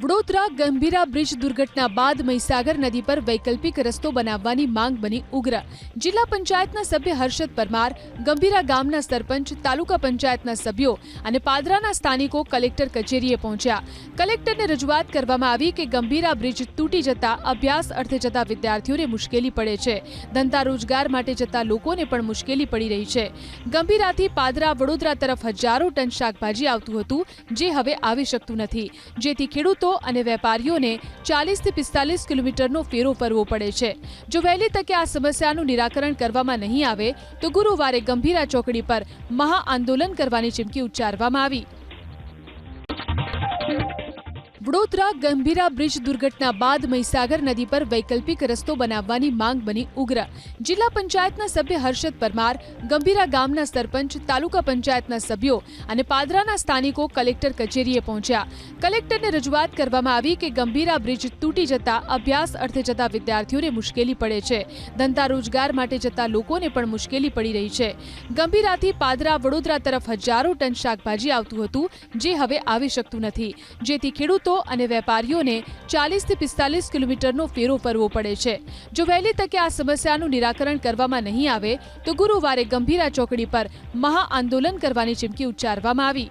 Vadodara Gambhira bridge દુર્ઘટના બાદ મહીસાગર નદી પર વૈકલ્પિક રસ્તો બનાવવાની માંગ બની ઉગ્ર. જિલ્લા પંચાયતના સભ્ય હર્ષદ પરમાર, ગંભીરા ગામના સરપંચ, તાલુકા પંચાયતના સભ્યો અને પાદરાના સ્થાનિકો કલેક્ટર કચેરીએ પહોંચ્યા. કલેક્ટરને રજૂઆત કરવામાં આવી કે ગંભીરા બ્રિજ તૂટી જતા અભ્યાસ અર્થે જતા વિદ્યાર્થીઓને મુશ્કેલી પડે છે. ધંધા રોજગાર માટે જતા લોકોને પણ મુશ્કેલી પડી રહી છે. ગંભીરાથી પાદરા વડોદરા તરફ હજારો ટન શાકભાજી આવતું હતું, જે હવે આવી શકતું નથી. જેથી ખેડૂતો અને વેપારીઓને ચાલીસથી પિસ્તાલીસ કિલોમીટરનો ફેરો ફરવો પડે છે. જો વહેલી તકે આ સમસ્યાનું નિરાકરણ કરવામાં નહીં આવે, તો ગુરુવારે ગંભીરા ચોકડી પર મહા આંદોલન કરવાની ચીમકી ઉચ્ચારવામાં આવી. વડોદરા ગંભીરા બ્રિજ દુર્ઘટના બાદ મહીસાગર નદી પર વૈકલ્પિક રસ્તો બનાવવાની માંગ બની ઉગ્ર. જિલ્લા પંચાયતના સભ્ય હર્ષદ પરમાર, ગંભીરા ગામના સરપંચ, તાલુકા પંચાયતના સભ્યો અને પાદરાના સ્થાનિકો કલેક્ટર કચેરીએ પહોંચ્યા. કલેક્ટરને રજૂઆત કરવામાં આવી કે ગંભીરા બ્રિજ તૂટી જતા અભ્યાસ અર્થે જતા વિદ્યાર્થીઓને મુશ્કેલી પડે છે. ધંધા રોજગાર માટે જતા લોકોને પણ મુશ્કેલી પડી રહી છે. ગંભીરાથી પાદરા વડોદરા તરફ હજારો ટન શાકભાજી આવતું હતું, જે હવે આવી શકતું નથી. જેથી ખેડૂતો અને વેપારીઓને ચાલીસથી પિસ્તાલીસ કિલોમીટરનો ફેરો ફરવો પડે છે. જો વહેલી તકે આ સમસ્યાનું નિરાકરણ કરવામાં નહીં આવે, તો ગુરુવારે ગંભીરા ચોકડી પર મહાઆંદોલન કરવાની ચીમકી ઉચ્ચારવામાં આવી.